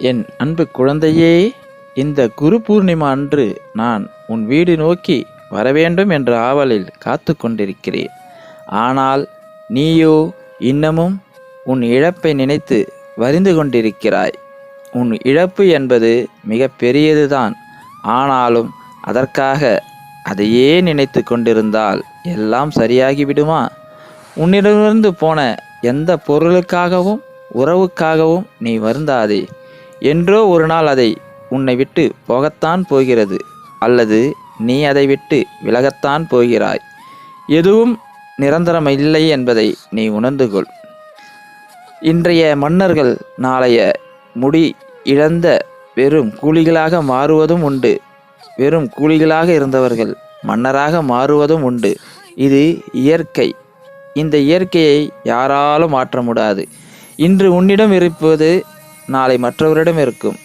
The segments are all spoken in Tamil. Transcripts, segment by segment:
என் அன்பு குழந்தையே இந்த குரு பூர்ணிமா அன்று நான் உன் வீடு நோக்கி வரவேண்டும் என்ற ஆவலில் காத்து கொண்டிருக்கிறேன். ஆனால் நீயோ இன்னமும் உன் இழப்பை நினைத்து வரிந்து கொண்டிருக்கிறாய். உன் இழப்பு என்பது மிக பெரியதுதான். ஆனாலும் அதற்காக அதையே நினைத்து கொண்டிருந்தால் எல்லாம் சரியாகிவிடுமா? உன்னிடமிருந்து போன எந்த பொருளுக்காகவும் உறவுக்காகவும் நீ வருந்தாதே. என்றோ ஒரு நாள் அதை உன்னை விட்டு போகத்தான் போகிறது அல்லது நீ அதை விட்டு விலகத்தான் போகிறாய். எதுவும் நிரந்தரம் இல்லை என்பதை நீ உணர்ந்து கொள் இன்றைய மன்னர்கள் நாளைய முடி இழந்த வெறும் கூலிகளாக மாறுவதும் உண்டு. வெறும் கூலிகளாக இருந்தவர்கள் மன்னராக மாறுவதும் உண்டு. இது இயற்கை. இந்த இயற்கையை யாராலும் மாற்ற முடியாது. இன்று உன்னிடம் இருப்பது நாளை மற்றவரிடம் இருக்கும்.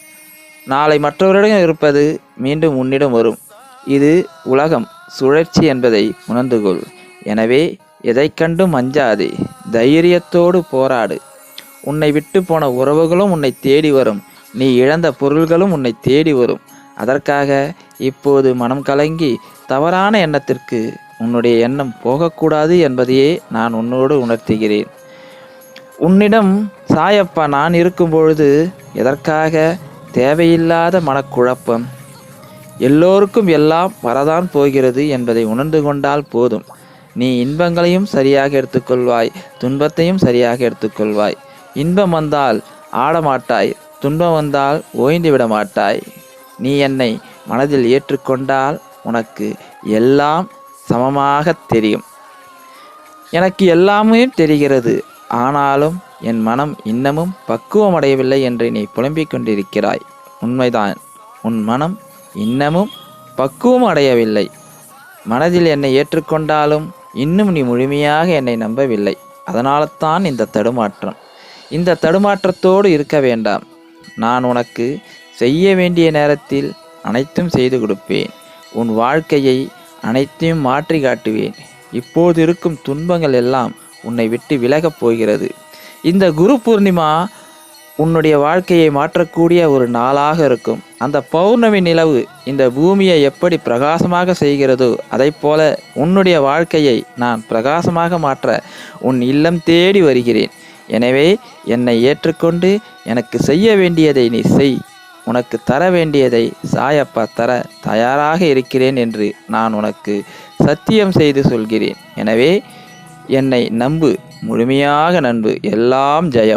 நாளை மற்றவரிடம் இருப்பது மீண்டும் உன்னிடம் வரும். இது உலகம் சுழற்சி என்பதை உணர்ந்து கொள் எனவே எதை கண்டும் அஞ்சாதே. தைரியத்தோடு போராடு. உன்னை விட்டு போன உறவுகளும் உன்னை தேடி வரும். நீ இழந்த பொருள்களும் உன்னை தேடி வரும். அதற்காக இப்போது மனம் கலங்கி தவறான எண்ணத்திற்கு உன்னுடைய எண்ணம் போகக்கூடாது என்பதையே நான் உன்னோடு உணர்த்துகிறேன். உன்னிடம் சாயப்பா நான் இருக்கும் பொழுது எதற்காக? தேவையில்லாத மனக்குழப்பம். எல்லோருக்கும் எல்லாம் வரதான் போகிறது என்பதை உணர்ந்து கொண்டால் போதும். நீ இன்பங்களையும் சரியாக எடுத்துக்கொள்வாய் துன்பத்தையும் சரியாக எடுத்துக்கொள்வாய். இன்பம் வந்தால் ஆடமாட்டாய் துன்பம் வந்தால் ஓய்ந்து விட மாட்டாய் நீ என்னை மனதில் ஏற்றுக்கொண்டால் உனக்கு எல்லாம் சமமாக தெரியும். எனக்கு எல்லாமே தெரிகிறது. ஆனாலும் என் மனம் இன்னமும் பக்குவமடையவில்லை என்று நீ புலம்பிக் கொண்டிருக்கிறாய். உண்மைதான். உன் மனம் இன்னமும் பக்குவம் அடையவில்லை மனதில் என்னை ஏற்றுக்கொண்டாலும் இன்னும் நீ முழுமையாக என்னை நம்பவில்லை. அதனால தான் இந்த தடுமாற்றம். இந்த தடுமாற்றத்தோடு இருக்க வேண்டாம். நான் உனக்கு செய்ய வேண்டிய நேரத்தில் அனைத்தும் செய்து கொடுப்பேன். உன் வாழ்க்கையை அனைத்தையும் மாற்றி காட்டுவேன். இப்போது இருக்கும் துன்பங்கள் எல்லாம் உன்னை விட்டு விலகப் போகிறது. இந்த குரு பூர்ணிமா உன்னுடைய வாழ்க்கையை மாற்றக்கூடிய ஒரு நாளாக இருக்கும். அந்த பௌர்ணமி நிலவு இந்த பூமியை எப்படி பிரகாசமாக செய்கிறதோ அதைப் போல உன்னுடைய வாழ்க்கையை நான் பிரகாசமாக மாற்ற உன் இல்லம் தேடி வருகிறேன். எனவே என்னை ஏற்றுக்கொண்டு எனக்கு செய்ய வேண்டியதை நீ செய். உனக்கு தர வேண்டியதை சாயப்பா தர தயாராக இருக்கிறேன் என்று நான் உனக்கு சத்தியம் செய்து சொல்கிறேன். எனவே என்னை நம்பு. முழுமையாக நம்பு. எல்லாம் ஜெயம்.